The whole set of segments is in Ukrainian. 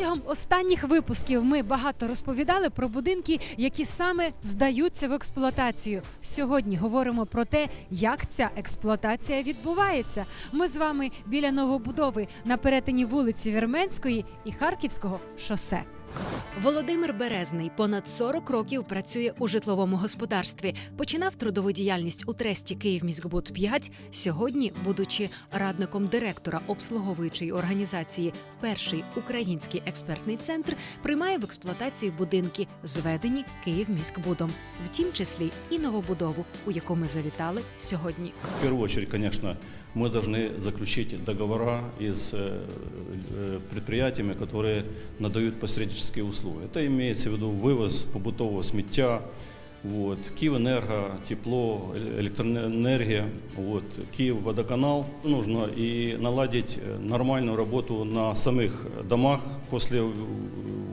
Протягом останніх випусків ми багато розповідали про будинки, які саме здаються в експлуатацію. Сьогодні говоримо про те, як ця експлуатація відбувається. Ми з вами біля новобудови на перетині вулиці Вірменської і Харківського шосе. Володимир Березний понад 40 років працює у житловому господарстві. Починав трудову діяльність у тресті Київміськбуд 5 Сьогодні, будучи радником директора обслуговуючої організації Перший український експертний центр, приймає в експлуатацію будинки, зведені Київміськбудом, в тім числі і новобудову, у яку ми завітали сьогодні. В первую очередь, конечно, мы должны заключить договора и с э, э, предприятиями, которые надают посреднические услуги. Это имеется в виду вывоз побытового сметя, вот, Киевэнерго, тепло, э- электроэнергия, вот, Киевводоканал. Нужно и наладить э, нормальную работу на самых домах после э,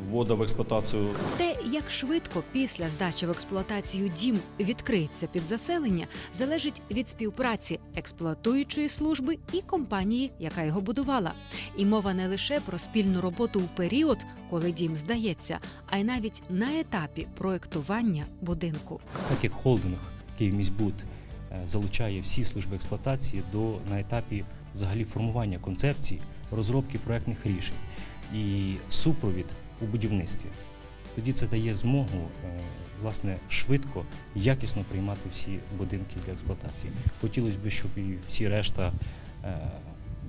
ввода в эксплуатацию Те, як швидко після здачі в експлуатацію дім відкриється під заселення, залежить від співпраці експлуатуючої служби і компанії, яка його будувала. І мова не лише про спільну роботу у період, коли дім здається, а й навіть на етапі проектування будинку. так як холдинг Київміськбуд е, залучає всі служби експлуатації до на етапі взагалі формування концепції, розробки проектних рішень і супровід у будівництві. Тоді це дає змогу е, власне швидко, якісно приймати всі будинки для експлуатації. Хотілося б, щоб і всі решта е,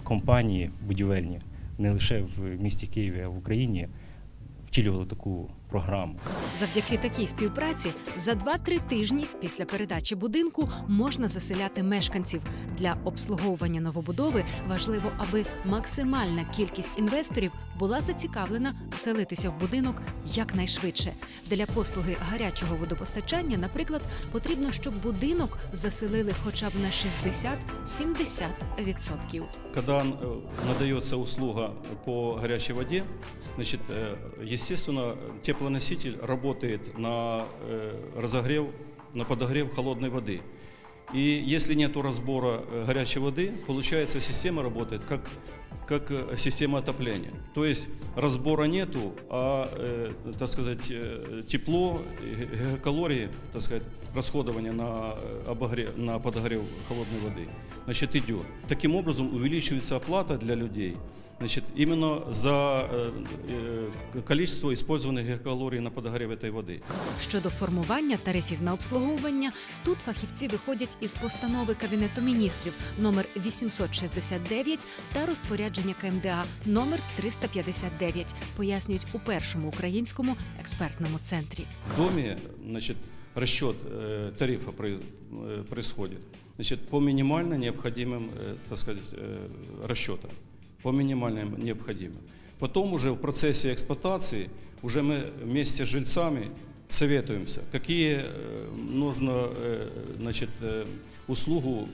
компанії будівельні, не лише в місті Києві, а в Україні, втілювали таку програму. Завдяки такій співпраці за 2-3 тижні після передачі будинку можна заселяти мешканців. Для обслуговування новобудови важливо, аби максимальна кількість інвесторів була зацікавлена вселитися в будинок якнайшвидше. Для послуги гарячого водопостачання, наприклад, потрібно, щоб будинок заселили хоча б на 60-70%. Когда э, надается услуга по горячей воде, значит, э, естественно, теплоноситель работает на э, разогрев, на подогрев холодной воды. И если нет разбора э, горячей воды, получается система работает как, как э, система отопления. То есть разбора нету, а, э, так сказать, э, тепло, э, калории, так сказать, расходование на, э, обогрев, на подогрев холодной воды, значит, идет. Таким образом увеличивается оплата для людей, значит, именно за э, э, количество использованных калорий на подогрев этой воды. Щодо формування тарифів на обслуговування, тут фахівці виходять із постанови Кабінету міністрів номер 869 та розпорядження КМДА номер 359, пояснюють у першому українському експертному центрі. В доме, значит, расчет э, тарифа прои- э, происходит, значит, по минимально необходимым, э, так сказать, э, расчетам, по минимальным необходимым. Потом уже в процессе эксплуатации уже мы вместе с жильцами советуемся, какие э, нужно, э, значит, э, услугу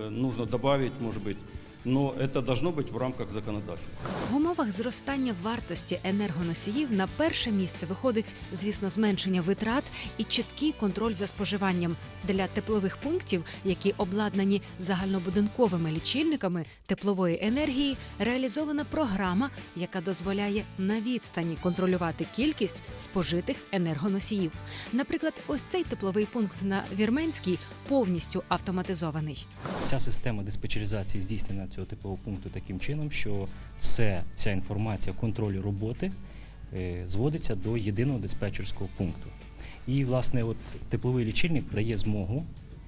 э, нужно добавить, может быть, но это должно быть в рамках законодательства. В умовах зростання вартості енергоносіїв на перше місце виходить, звісно, зменшення витрат і чіткий контроль за споживанням для теплових пунктів, які обладнані загальнобудинковими лічильниками теплової енергії. Реалізована програма, яка дозволяє на відстані контролювати кількість спожитих енергоносіїв. Наприклад, ось цей тепловий пункт на Вірменській повністю автоматизований. Вся система диспетчеризації здійснена цього типового пункту таким чином, що все, вся інформація контролю роботи е, зводиться до єдиного диспетчерського пункту. І, власне, от тепловий лічильник дає змогу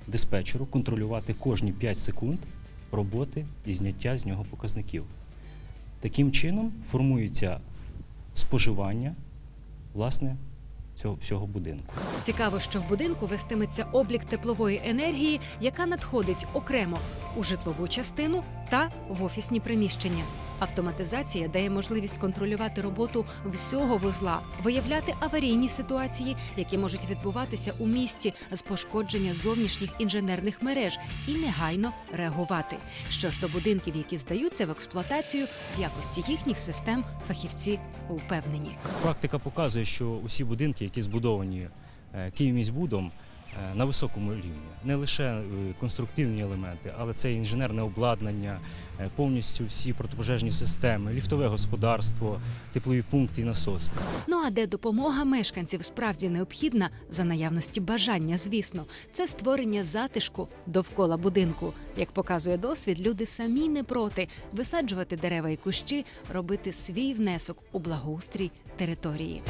диспетчеру контролювати кожні 5 секунд роботи і зняття з нього показників. Таким чином формується споживання власне цього всього будинку. Цікаво, що в будинку вестиметься облік теплової енергії, яка надходить окремо у житлову частину та в офісні приміщення. Автоматизація дає можливість контролювати роботу всього вузла, виявляти аварійні ситуації, які можуть відбуватися у місті з пошкодження зовнішніх інженерних мереж, і негайно реагувати. Що ж до будинків, які здаються в експлуатацію, в якості їхніх систем фахівці впевнені. Практика показує, що усі будинки, які збудовані е, Київміськбудом, на високому рівні. Не лише е, конструктивні елементи, але це інженерне обладнання, е, повністю всі протипожежні системи, ліфтове господарство, теплові пункти і насоси. Ну а де допомога мешканців справді необхідна за наявності бажання, звісно, це створення затишку довкола будинку. Як показує досвід, люди самі не проти висаджувати дерева і кущі, робити свій внесок у благоустрій території.